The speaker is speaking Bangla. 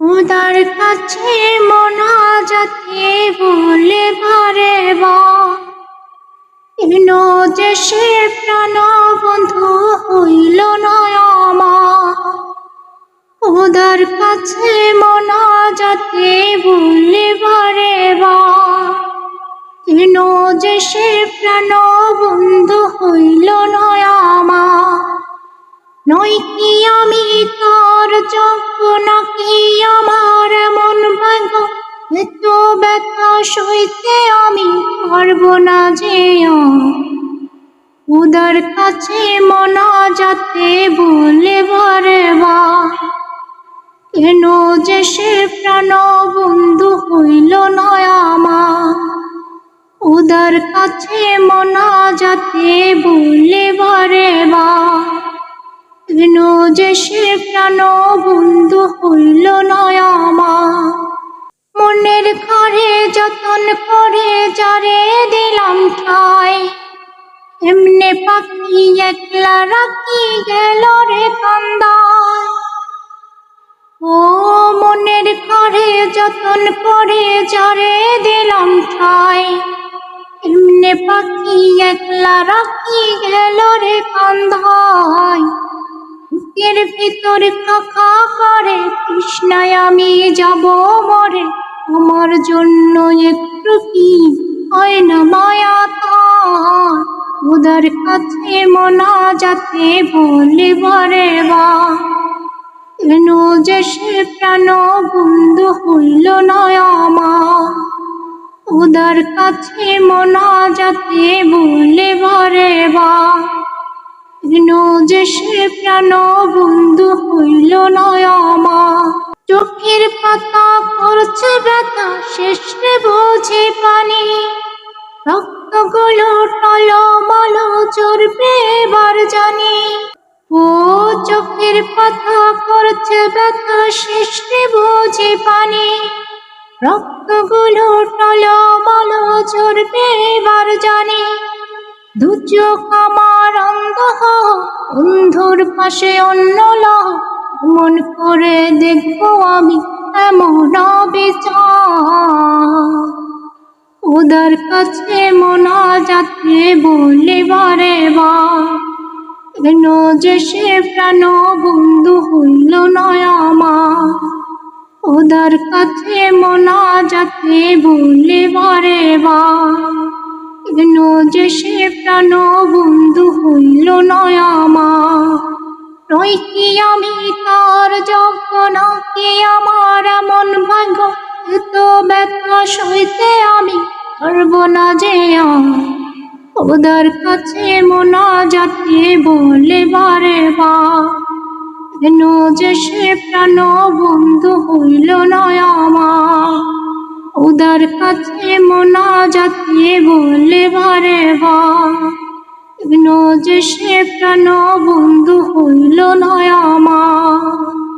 খোদার কাছে মনাজাতে বলে বা। কেন যে প্রাণ বন্ধু হইল না আমার খোদার কাছে মনাজাতে বলে বা। কেন যে প্রাণ বন্ধু হইল না আমার নই কি আমি তোর যোগ্য নাকি আমার মন ভাঙ এত ব্যথা সইতে আমি পারব না যে উদার কাছে মনা যাতে বলে বারে বা। কেন যে সে প্রাণ বন্ধু হইল নয় আমার উদার কাছে মনা যাতে বলে বারে বা কেন যে সে প্রাণ বন্ধু হইল নয় আমার। মনের ঘরে যতন করে যারে দিলাম ঠাই। এমনে পাখি একলা রাখি গেল রে ও মনের ঘরে যতন করে যারে দিলাম ঠাই। এমনে পাখি একলা রাখি গেল রে কান্দায়। বুকের ভিতর খাখা করে কৃষ্ণায় আমি যাব মরে। আমার জন্য একটু কি হয় না মায়া তার? উদার কাছে মনা যাতে বলে বারে বা। কেন যে সে প্রাণ বন্ধু হইল নয় আমার? উদার কাছে মনা যাতে বলে বারে বা। যে সে প্রাণ বন্ধু হইল নয় আমার। চোখের পাতা করছে ব্যথা, শেষ বোঝে পানি। রক্তগুলো টলমল চড়বে এবার জানি। ও চোখের পাতা করছে ব্যথা, শেষ বোঝে পানি। রক্তগুলো টলমল চড়বে এবার জানি। দু চোখ আমার হও, অন্ধুর পাশে অন্য লহ। মন করে দেখব আমি এমন বিচার উদার কাছে মনা যাতে বলে বারে বা কেন যে সে প্রাণ বন্ধু হইল নয় আমার। উদার কাছে মনা যাতে বলে বারে বা যে সে প্রাণ বন্ধু হইল নয় আমার। নই কি আমি তার যজ্ঞ নাকি আমার এমন ভাগ্য? এত ব্যথা সইতে আমি পারব না যে ওদের কাছে মনা যাতে বলে বারে বা যে সে প্রাণ বন্ধু হইল আমার উদার কাছে মনা যাতে বলে বারে বা। যে সে প্রাণ বন্ধু হইল নয় আমার।